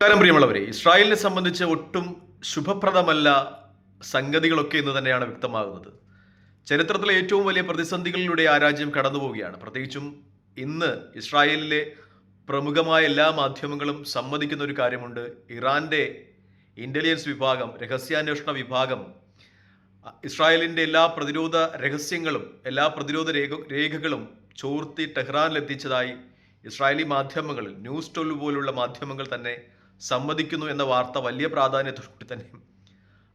നമസ്കാരം പ്രിയമുള്ളവരെ. ഇസ്രായേലിനെ സംബന്ധിച്ച് ഒട്ടും ശുഭപ്രദമല്ല സംഗതികളൊക്കെ എന്ന് തന്നെയാണ് വ്യക്തമാകുന്നത്. ചരിത്രത്തിലെ ഏറ്റവും വലിയ പ്രതിസന്ധികളിലൂടെ ആ രാജ്യം കടന്നു പോവുകയാണ് പ്രത്യേകിച്ചും ഇന്ന് ഇസ്രായേലിലെ പ്രമുഖമായ എല്ലാ മാധ്യമങ്ങളും സമ്മതിക്കുന്ന ഒരു കാര്യമുണ്ട്. ഇറാന്റെ ഇന്റലിജൻസ് വിഭാഗം രഹസ്യാന്വേഷണ വിഭാഗം ഇസ്രായേലിന്റെ എല്ലാ പ്രതിരോധ രഹസ്യങ്ങളും എല്ലാ പ്രതിരോധ രേഖ രേഖകളും ചോർത്തി ടെഹ്റാനിലെത്തിച്ചതായി ഇസ്രായേലി മാധ്യമങ്ങളിൽ ന്യൂസ് ട്വൽവ് പോലുള്ള മാധ്യമങ്ങൾ തന്നെ സമ്മതിക്കുന്നു എന്ന വാർത്ത വലിയ പ്രാധാന്യത്തോടെ തന്നെ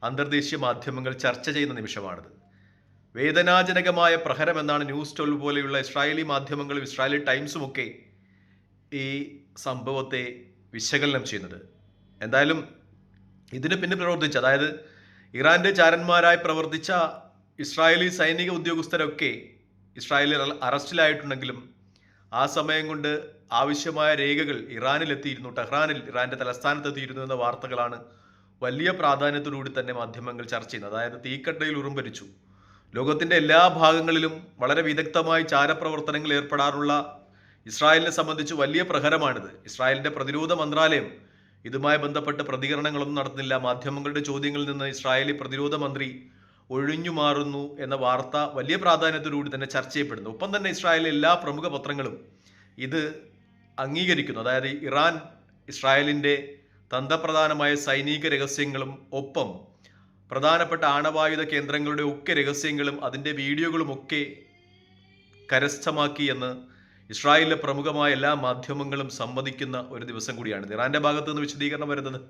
അന്തർദേശീയ മാധ്യമങ്ങൾ ചർച്ച ചെയ്യുന്ന നിമിഷമാണിത്. വേദനാജനകമായ പ്രഹരം എന്നാണ് ന്യൂസ് ട്വൽവ് പോലെയുള്ള ഇസ്രായേലി മാധ്യമങ്ങളും ഇസ്രായേലി ടൈംസും ഒക്കെ ഈ സംഭവത്തെ വിശകലനം ചെയ്യുന്നത്. എന്തായാലും ഇതിന് പിന്നെ പ്രവർത്തിച്ച അതായത് ഇറാന്റെ ചാരന്മാരായി പ്രവർത്തിച്ച ഇസ്രായേലി സൈനിക ഉദ്യോഗസ്ഥരൊക്കെ ഇസ്രായേലിൽ അറസ്റ്റിലായിട്ടുണ്ടെങ്കിലും ആ സമയം കൊണ്ട് ആവശ്യമായ രേഖകൾ ഇറാനിൽ എത്തിയിരുന്നു ടെഹ്റാനിൽ ഇറാന്റെ തലസ്ഥാനത്ത് എത്തിയിരുന്നു എന്ന വാർത്തകളാണ് വലിയ പ്രാധാന്യത്തോടുകൂടി തന്നെ മാധ്യമങ്ങൾ ചർച്ച ചെയ്യുന്നത്. അതായത് തീക്കട്ടയിൽ ഉറുമ്പരിച്ചു. ലോകത്തിന്റെ എല്ലാ ഭാഗങ്ങളിലും വളരെ വിദഗ്ധമായി ചാരപ്രവർത്തനങ്ങൾ ഏർപ്പെടാറുള്ള ഇസ്രായേലിനെ സംബന്ധിച്ച് വലിയ പ്രഹരമാണിത്. ഇസ്രായേലിന്റെ പ്രതിരോധ മന്ത്രാലയം ഇതുമായി ബന്ധപ്പെട്ട് പ്രതികരണങ്ങളൊന്നും നടത്തുന്നില്ല. മാധ്യമങ്ങളുടെ ചോദ്യങ്ങളിൽ നിന്ന് ഇസ്രായേലി പ്രതിരോധ മന്ത്രി ഒഴിഞ്ഞു മാറുന്നു എന്ന വാർത്ത വലിയ പ്രാധാന്യത്തോടുകൂടി തന്നെ ചർച്ച ചെയ്യപ്പെടുന്നു. ഒപ്പം തന്നെ ഇസ്രായേലിലെ എല്ലാ പ്രമുഖ പത്രങ്ങളും ഇത് അംഗീകരിക്കുന്നു. അതായത് ഇറാൻ ഇസ്രായേലിന്റെ തന്ത്രപ്രധാനമായ സൈനിക രഹസ്യങ്ങളും ഒപ്പം പ്രധാനപ്പെട്ട ആണവായുധ കേന്ദ്രങ്ങളുടെ ഒക്കെ രഹസ്യങ്ങളും അതിന്റെ വീഡിയോകളും ഒക്കെ കരസ്ഥമാക്കി എന്ന് ഇസ്രായേലിലെ പ്രമുഖമായ എല്ലാ മാധ്യമങ്ങളും സമ്മതിക്കുന്ന ഒരു ദിവസം കൂടിയാണ് ഇറാന്റെ ഭാഗത്തു നിന്ന് വിശദീകരണം വരുന്നത്.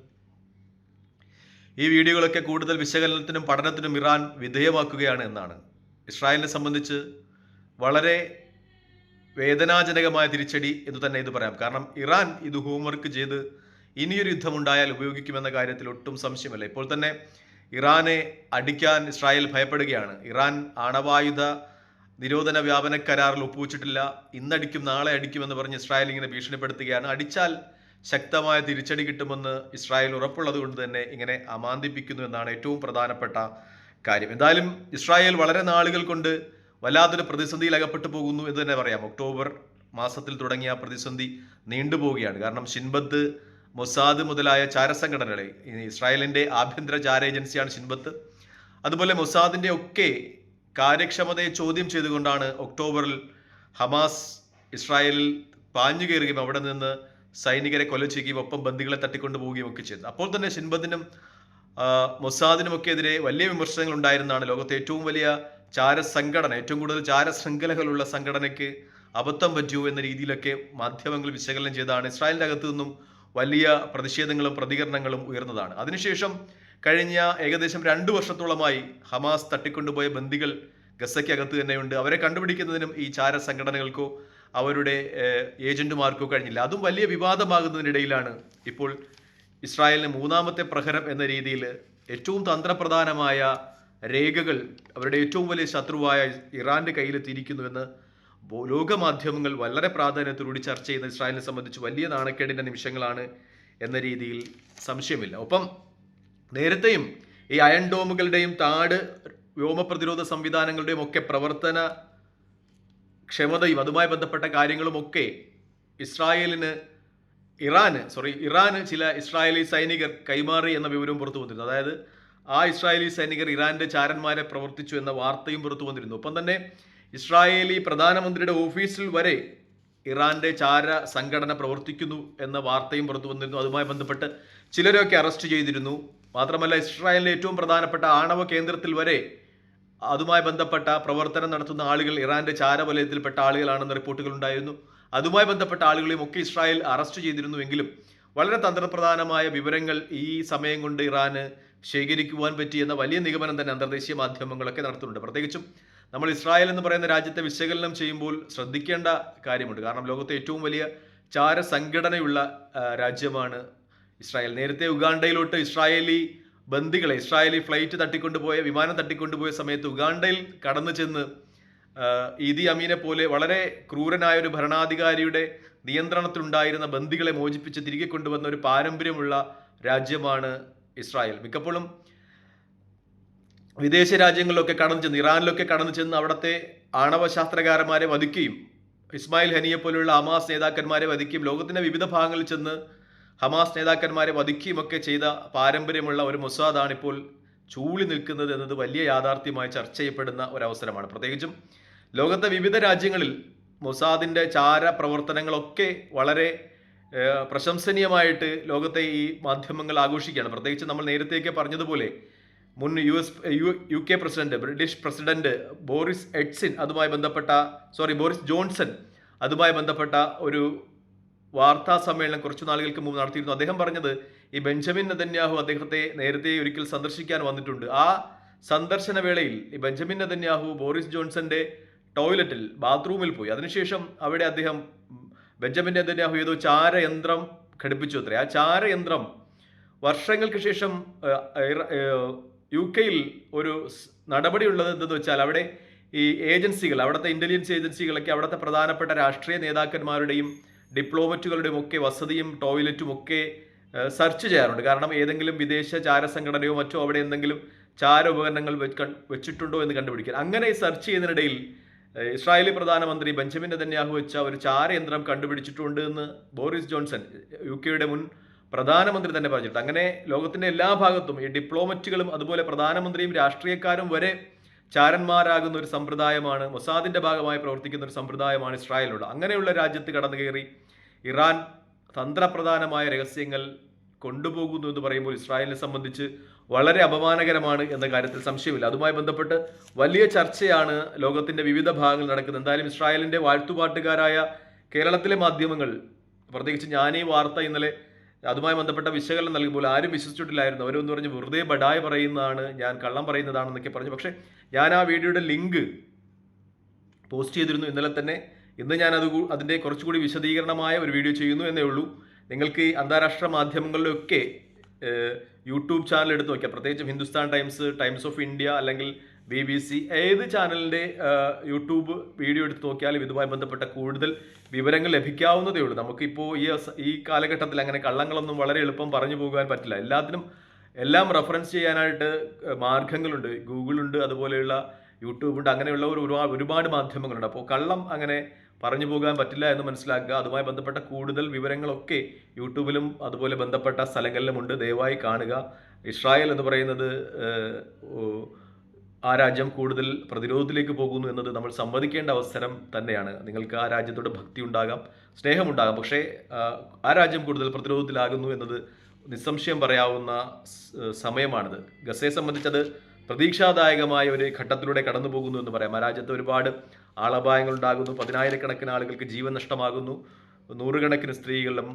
ഈ വീഡിയോകളൊക്കെ കൂടുതൽ വിശകലനത്തിനും പഠനത്തിനും ഇറാൻ വിധേയമാക്കുകയാണ് എന്നാണ്. ഇസ്രായേലിനെ സംബന്ധിച്ച് വളരെ വേദനാജനകമായ തിരിച്ചടി എന്ന് തന്നെ ഇത് പറയാം. കാരണം ഇറാൻ ഇത് ഹോംവർക്ക് ചെയ്ത് ഇനിയൊരു യുദ്ധമുണ്ടായാൽ ഉപയോഗിക്കുമെന്ന കാര്യത്തിൽ ഒട്ടും സംശയമല്ല. ഇപ്പോൾ തന്നെ ഇറാനെ അടിക്കാൻ ഇസ്രായേൽ ഭയപ്പെടുകയാണ്. ഇറാൻ ആണവായുധ നിരോധന വ്യാപന കരാറിൽ ഒപ്പുവെച്ചിട്ടില്ല. ഇന്നടിക്കും നാളെ അടിക്കുമെന്ന് പറഞ്ഞ് ഇസ്രായേൽ ഇങ്ങനെ ഭീഷണിപ്പെടുത്തുകയാണ്. അടിച്ചാൽ ശക്തമായ തിരിച്ചടി കിട്ടുമെന്ന് ഇസ്രായേൽ ഉറപ്പുള്ളത് കൊണ്ട് തന്നെ ഇങ്ങനെ അമാന്തിപ്പിക്കുന്നു എന്നാണ് ഏറ്റവും പ്രധാനപ്പെട്ട കാര്യം. എന്തായാലും ഇസ്രായേൽ വളരെ നാളുകൾ കൊണ്ട് വല്ലാത്തൊരു പ്രതിസന്ധിയിൽ അകപ്പെട്ടു പോകുന്നു എന്ന് തന്നെ പറയാം. ഒക്ടോബർ മാസത്തിൽ തുടങ്ങിയ പ്രതിസന്ധി നീണ്ടുപോവുകയാണ് കാരണം ഷിൻബത്ത് മൊസാദ് മുതലായ ചാരസംഘടനകളെ ഇസ്രായേലിന്റെ ആഭ്യന്തര ചാര ഏജൻസിയാണ് ഷിൻബത്ത്. അതുപോലെ മൊസാദിന്റെ ഒക്കെ കാര്യക്ഷമതയെ ചോദ്യം ചെയ്തുകൊണ്ടാണ് ഒക്ടോബറിൽ ഹമാസ് ഇസ്രായേലിൽ പാഞ്ഞു കയറുകയും അവിടെ നിന്ന് സൈനികരെ കൊല ചെയ്യുകയും ഒപ്പം ബന്ധികളെ തട്ടിക്കൊണ്ടു പോവുകയും ഒക്കെ ചെയ്തു അപ്പോൾ തന്നെ ഷിൻബത്തിനും മൊസാദിനുമൊക്കെ എതിരെ വലിയ വിമർശനങ്ങൾ ഉണ്ടായിരുന്നതാണ്. ലോകത്തെ ഏറ്റവും വലിയ ചാര സംഘടന ഏറ്റവും കൂടുതൽ ചാര ശൃംഖലകളുള്ള സംഘടനയ്ക്ക് അബദ്ധം പറ്റൂ എന്ന രീതിയിലൊക്കെ മാധ്യമങ്ങൾ വിശകലനം ചെയ്താണ് ഇസ്രായേലിന്റെ അകത്തു നിന്നും വലിയ പ്രതിഷേധങ്ങളും പ്രതികരണങ്ങളും ഉയർന്നതാണ്. അതിനുശേഷം കഴിഞ്ഞ ഏകദേശം രണ്ട് വർഷത്തോളമായി ഹമാസ് തട്ടിക്കൊണ്ടുപോയ ബന്ദികൾ ഗസയ്ക്കകത്ത് തന്നെയുണ്ട്. അവരെ കണ്ടുപിടിക്കുന്നതിനും ഈ ചാര സംഘടനകൾക്കോ അവരുടെ ഏജന്റുമാർക്കോ കഴിഞ്ഞില്ല. അതും വലിയ വിവാദമാകുന്നതിനിടയിലാണ് ഇപ്പോൾ ഇസ്രായേലിന് മൂന്നാമത്തെ പ്രഹരം എന്ന രീതിയിൽ ഏറ്റവും തന്ത്രപ്രധാനമായ രേഖകൾ അവരുടെ ഏറ്റവും വലിയ ശത്രുവായ ഇറാന്റെ കയ്യിലെത്തിയിരിക്കുന്നുവെന്ന് ലോകമാധ്യമങ്ങൾ വളരെ പ്രാധാന്യത്തോടുകൂടി ചർച്ച ചെയ്യുന്ന ഇസ്രായേലിനെ സംബന്ധിച്ച് വലിയ നാണക്കേടിന്റെ നിമിഷങ്ങളാണ് എന്ന രീതിയിൽ സംശയമില്ല. ഒപ്പം നേരത്തെയും ഈ അയൺ ഡോമുകളുടെയും താട് വ്യോമപ്രതിരോധ സംവിധാനങ്ങളുടെയും ഒക്കെ പ്രവർത്തന ക്ഷമതയും അതുമായി ബന്ധപ്പെട്ട കാര്യങ്ങളുമൊക്കെ ഇസ്രായേലിന് ഇറാന് സോറി ഇറാന് ചില ഇസ്രായേലി സൈനികർ കൈമാറി എന്ന വിവരവും പുറത്തു വന്നിരുന്നു. അതായത് ആ ഇസ്രായേലി സൈനികർ ഇറാന്റെ ചാരന്മാരെ പ്രവർത്തിച്ചു എന്ന വാർത്തയും പുറത്തു വന്നിരുന്നു. ഒപ്പം തന്നെ ഇസ്രായേലി പ്രധാനമന്ത്രിയുടെ ഓഫീസിൽ വരെ ഇറാന്റെ ചാര സംഘടന പ്രവർത്തിക്കുന്നു എന്ന വാർത്തയും പുറത്തു വന്നിരുന്നു. അതുമായി ബന്ധപ്പെട്ട് ചിലരെയൊക്കെ അറസ്റ്റ് ചെയ്തിരുന്നു. മാത്രമല്ല ഇസ്രായേലിലെ ഏറ്റവും പ്രധാനപ്പെട്ട ആണവ കേന്ദ്രത്തിൽ വരെ അതുമായി ബന്ധപ്പെട്ട പ്രവർത്തനം നടത്തുന്ന ആളുകൾ ഇറാന്റെ ചാരവലയത്തിൽപ്പെട്ട ആളുകളാണെന്ന റിപ്പോർട്ടുകൾ ഉണ്ടായിരുന്നു. അതുമായി ബന്ധപ്പെട്ട ആളുകളെയും ഒക്കെ ഇസ്രായേൽ അറസ്റ്റ് ചെയ്തിരുന്നുവെങ്കിലും വളരെ തന്ത്രപ്രധാനമായ വിവരങ്ങൾ ഈ സമയം കൊണ്ട് ഇറാന് ശേഖരിക്കുവാൻ പറ്റിയെന്ന വലിയ നിഗമനം തന്നെ അന്തർദേശീയ മാധ്യമങ്ങളൊക്കെ നടത്തുന്നുണ്ട്. പ്രത്യേകിച്ചും നമ്മൾ ഇസ്രായേൽ എന്ന് പറയുന്ന രാജ്യത്തെ വിശകലനം ചെയ്യുമ്പോൾ ശ്രദ്ധിക്കേണ്ട കാര്യമുണ്ട്. കാരണം ലോകത്തെ ഏറ്റവും വലിയ ചാര സംഘടനയുള്ള രാജ്യമാണ് ഇസ്രായേൽ. നേരത്തെ ഉഗാണ്ടയിലോട്ട് ഇസ്രായേലി ബന്ദികളെ ഇസ്രായേലി ഫ്ലൈറ്റ് തട്ടിക്കൊണ്ടുപോയ വിമാനം തട്ടിക്കൊണ്ടുപോയ സമയത്ത് ഉഗാണ്ടയിൽ കടന്നു ചെന്ന് ഈദി അമീനെ പോലെ വളരെ ക്രൂരനായ ഒരു ഭരണാധികാരിയുടെ നിയന്ത്രണത്തിലുണ്ടായിരുന്ന ബന്ദികളെ മോചിപ്പിച്ച് തിരികെ കൊണ്ടുവന്ന ഒരു പാരമ്പര്യമുള്ള രാജ്യമാണ് ഇസ്രായേൽ. മിക്കപ്പോഴും വിദേശ രാജ്യങ്ങളിലൊക്കെ കടന്നു ചെന്ന് ഇറാനിലൊക്കെ കടന്നു ചെന്ന് അവിടുത്തെ ആണവ ശാസ്ത്രകാരന്മാരെ വധിക്കുകയും ഇസ്മായിൽ ഹനിയെ പോലുള്ള ഹമാസ് നേതാക്കന്മാരെ വധിക്കുകയും ലോകത്തിന്റെ വിവിധ ഭാഗങ്ങളിൽ ചെന്ന് ഹമാസ് നേതാക്കന്മാരെ വധിക്കുകയും ഒക്കെ ചെയ്ത പാരമ്പര്യമുള്ള ഒരു മൊസാദാണ് ഇപ്പോൾ ചൂളി നിൽക്കുന്നത് എന്നത് വലിയ യാഥാർത്ഥ്യമായി ചർച്ച ചെയ്യപ്പെടുന്ന ഒരവസരമാണ്. പ്രത്യേകിച്ചും ലോകത്തെ വിവിധ രാജ്യങ്ങളിൽ മൊസാദിന്റെ ചാര പ്രവർത്തനങ്ങളൊക്കെ വളരെ പ്രശംസനീയമായിട്ട് ലോകത്തെ ഈ മാധ്യമങ്ങൾ ആഘോഷിക്കുകയാണ്. പ്രത്യേകിച്ച് നമ്മൾ നേരത്തെയൊക്കെ പറഞ്ഞതുപോലെ മുൻ U S U U K president British president Boris Yeltsin അതുമായി ബന്ധപ്പെട്ട സോറി ബോറിസ് ജോൺസൺ അതുമായി ബന്ധപ്പെട്ട ഒരു വാർത്താ സമ്മേളനം കുറച്ചു നാളുകൾക്ക് മുമ്പ് നടത്തിയിരുന്നു. അദ്ദേഹം പറഞ്ഞത് ഈ ബെഞ്ചമിൻ നദന്യാഹു അദ്ദേഹത്തെ നേരത്തെ ഒരിക്കൽ സന്ദർശിക്കാൻ വന്നിട്ടുണ്ട്. ആ സന്ദർശന വേളയിൽ ഈ ബെഞ്ചമിൻ നദന്യാഹു ബോറിസ് ജോൺസന്റെ ടോയ്ലറ്റിൽ ബാത്റൂമിൽ പോയി. അതിനുശേഷം അവിടെ അദ്ദേഹം ബെഞ്ചമിൻ നെതന്യാഹു ഏതോ ചാരയന്ത്രം ഘടിപ്പിച്ചു അത്രേ ആ ചാരയന്ത്രം വർഷങ്ങൾക്ക് ശേഷം യു കെയിൽ ഒരു നടപടിയുള്ളത് എന്തെന്ന് വെച്ചാൽ അവിടെ ഈ ഏജൻസികൾ അവിടുത്തെ ഇന്റലിജൻസ് ഏജൻസികളൊക്കെ അവിടുത്തെ പ്രധാനപ്പെട്ട രാഷ്ട്രീയ നേതാക്കന്മാരുടെയും ഡിപ്ലോമറ്റുകളുടെയും ഒക്കെ വസതിയും ടോയ്ലറ്റും ഒക്കെ സെർച്ച് ചെയ്യാറുണ്ട്. കാരണം ഏതെങ്കിലും വിദേശ ചാര സംഘടനയോ മറ്റോ അവിടെ എന്തെങ്കിലും ചാര ഉപകരണങ്ങൾ വെച്ചിട്ടുണ്ടോ എന്ന് കണ്ടുപിടിക്കാൻ. അങ്ങനെ സെർച്ച് ചെയ്യുന്നതിനിടയിൽ ഇസ്രായേലി പ്രധാനമന്ത്രി ബെഞ്ചമിൻ നെതന്യാഹു വെച്ച ഒരു ചാരയന്ത്രം കണ്ടുപിടിച്ചിട്ടുണ്ട് എന്ന് ബോറിസ് ജോൺസൺ യു കെയുടെ മുൻ പ്രധാനമന്ത്രി തന്നെ പറഞ്ഞിട്ടുണ്ട്. അങ്ങനെ ലോകത്തിന്റെ എല്ലാ ഭാഗത്തും ഈ ഡിപ്ലോമറ്റുകളും അതുപോലെ പ്രധാനമന്ത്രിയും രാഷ്ട്രീയക്കാരും വരെ ചാരന്മാരാകുന്ന ഒരു സമ്പ്രദായമാണ് മൊസാദിന്റെ ഭാഗമായി പ്രവർത്തിക്കുന്ന ഒരു സമ്പ്രദായമാണ് ഇസ്രായേലിലുള്ള അങ്ങനെയുള്ള രാജ്യത്ത് കടന്നു കയറി ഇറാൻ തന്ത്രപ്രധാനമായ രഹസ്യങ്ങൾ കൊണ്ടുപോകുന്നു എന്ന് പറയുമ്പോൾ ഇസ്രായേലിനെ സംബന്ധിച്ച് വളരെ അപമാനകരമാണ് എന്ന കാര്യത്തിൽ സംശയമില്ല. അതുമായി ബന്ധപ്പെട്ട് വലിയ ചർച്ചയാണ് ലോകത്തിന്റെ വിവിധ ഭാഗങ്ങളിൽ നടക്കുന്നത്. എന്തായാലും ഇസ്രായേലിന്റെ വാഴ്ത്തുപാട്ടുകാരായ കേരളത്തിലെ മാധ്യമങ്ങൾ പ്രത്യേകിച്ച് ഞാൻ ഈ വാർത്ത ഇന്നലെ അതുമായി ബന്ധപ്പെട്ട വിശകലനം നൽകുമ്പോൾ ആരും വിശ്വസിച്ചിട്ടില്ലായിരുന്നു. അവരൊന്ന് പറഞ്ഞ് വെറുതെ ബഡായി പറയുന്നതാണ് ഞാൻ കള്ളം പറയുന്നതാണെന്നൊക്കെ പറഞ്ഞു. പക്ഷേ ഞാൻ ആ വീഡിയോയുടെ ലിങ്ക് പോസ്റ്റ് ചെയ്തിരുന്നു ഇന്നലെ തന്നെ. ഇന്ന് ഞാൻ അത് അതിന്റെ കുറച്ചുകൂടി വിശദീകരണമായ ഒരു വീഡിയോ ചെയ്യുന്നു എന്നേ ഉള്ളൂ. നിങ്ങൾക്ക് അന്താരാഷ്ട്ര മാധ്യമങ്ങളിലൊക്കെ യൂട്യൂബ് ചാനൽ എടുത്ത് നോക്കിയാൽ പ്രത്യേകിച്ച് Hindustan Times Times of India അല്ലെങ്കിൽ ബി ബി സി ഏത് ചാനലിന്റെ യൂട്യൂബ് വീഡിയോ എടുത്ത് നോക്കിയാലും ഇതുമായി ബന്ധപ്പെട്ട കൂടുതൽ വിവരങ്ങൾ ലഭിക്കാവുന്നതേ ഉള്ളൂ. നമുക്കിപ്പോൾ ഈ ഈ കാലഘട്ടത്തിൽ അങ്ങനെ കള്ളങ്ങളൊന്നും വളരെ എളുപ്പം പറഞ്ഞു പോകാൻ പറ്റില്ല. എല്ലാത്തിനും എല്ലാം റെഫറൻസ് ചെയ്യാനായിട്ട് മാർഗങ്ങളുണ്ട്. ഗൂഗിളുണ്ട് അതുപോലെയുള്ള യൂട്യൂബുണ്ട് അങ്ങനെയുള്ള ഒരു ഒരുപാട് മാധ്യമങ്ങളുണ്ട്. അപ്പോൾ കള്ളം അങ്ങനെ പറഞ്ഞു പോകാൻ പറ്റില്ല എന്ന് മനസ്സിലാക്കുക. അതുമായി ബന്ധപ്പെട്ട കൂടുതൽ വിവരങ്ങളൊക്കെ യൂട്യൂബിലും അതുപോലെ ബന്ധപ്പെട്ട സ്ഥലങ്ങളിലുമുണ്ട്. ദയവായി കാണുക. ഇസ്രായേൽ എന്ന് പറയുന്നത് ആ രാജ്യം കൂടുതൽ പ്രതിരോധത്തിലേക്ക് പോകുന്നു എന്നത് നമ്മൾ സമ്മതിക്കേണ്ട അവസരം തന്നെയാണ്. നിങ്ങൾക്ക് ആ രാജ്യത്തോട് ഭക്തി ഉണ്ടാകാം സ്നേഹമുണ്ടാകാം പക്ഷേ ആ, രാജ്യം കൂടുതൽ പ്രതിരോധത്തിലാകുന്നു എന്നത് നിസ്സംശയം പറയാവുന്ന സമയമാണിത്. ഗസയെ സംബന്ധിച്ചത് പ്രതീക്ഷാദായകമായ ഒരു ഘട്ടത്തിലൂടെ കടന്നു പോകുന്നു എന്ന് പറയാം. ആ രാജ്യത്ത് ഒരുപാട് ആളപായങ്ങൾ ഉണ്ടാകുന്നു പതിനായിരക്കണക്കിന് ആളുകൾക്ക് ജീവൻ നഷ്ടമാകുന്നു. നൂറുകണക്കിന് സ്ത്രീകളും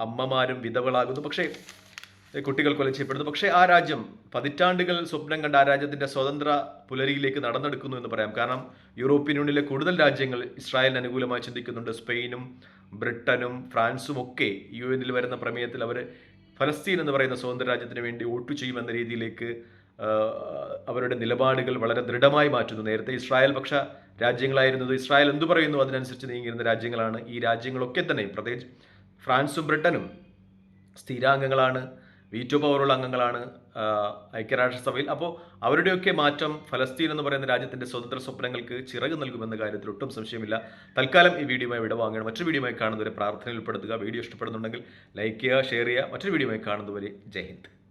അമ്മമാരും വിധവകളാകുന്നു. പക്ഷേ കുട്ടികൾ കൊല ചെയ്യപ്പെടുന്നു. പക്ഷേ ആ രാജ്യം പതിറ്റാണ്ടുകൾ സ്വപ്നം കണ്ട ആ രാജ്യത്തിന്റെ സ്വതന്ത്ര പുലരിയിലേക്ക് നടന്നെടുക്കുന്നു എന്ന് പറയാം. കാരണം യൂറോപ്യൻ യൂണിയനിലെ കൂടുതൽ രാജ്യങ്ങൾ ഇസ്രായേലിന് അനുകൂലമായി ചിന്തിക്കുന്നുണ്ട്. സ്പെയിനും ബ്രിട്ടനും ഫ്രാൻസും ഒക്കെ യു എനിൽ വരുന്ന പ്രമേയത്തിൽ അവർ ഫലസ്തീൻ എന്ന് പറയുന്ന സ്വതന്ത്ര രാജ്യത്തിന് വേണ്ടി വോട്ട് ചെയ്യുമെന്ന രീതിയിലേക്ക് അവരുടെ നിലപാടുകൾ വളരെ ദൃഢമായി മാറ്റുന്നു. നേരത്തെ ഇസ്രായേൽ പക്ഷ രാജ്യങ്ങളായിരുന്നത്. ഇസ്രായേൽ എന്തു പറയുന്നു? അതിനനുസരിച്ച് നീങ്ങിയിരുന്ന രാജ്യങ്ങളാണ്. ഈ രാജ്യങ്ങളൊക്കെ തന്നെ പ്രത്യേകിച്ച് ഫ്രാൻസും ബ്രിട്ടനും സ്ഥിരാംഗങ്ങളാണ്. വീറ്റോ പവറുള്ള അംഗങ്ങളാണ് ഐക്യരാഷ്ട്രസഭയിൽ. അപ്പോൾ അവരുടെയൊക്കെ മാറ്റം ഫലസ്തീൻ എന്ന് പറയുന്ന രാജ്യത്തിന്റെ സ്വതന്ത്ര സ്വപ്നങ്ങൾക്ക് ചിറക് നൽകുമെന്ന കാര്യത്തിൽ ഒട്ടും സംശയമില്ല. തൽക്കാലം ഈ വീഡിയോയുമായി വിടവാങ്ങണം മറ്റൊരു വീഡിയോയുമായി കാണുന്നവരെ പ്രാർത്ഥനയിൽ ഉൾപ്പെടുത്തുക. വീഡിയോ ഇഷ്ടപ്പെടുന്നുണ്ടെങ്കിൽ ലൈക്ക് ചെയ്യുക ഷെയർ ചെയ്യുക. മറ്റൊരു വീഡിയോയുമായി കാണുന്നവരെ ജയ് ഹിന്ദ്.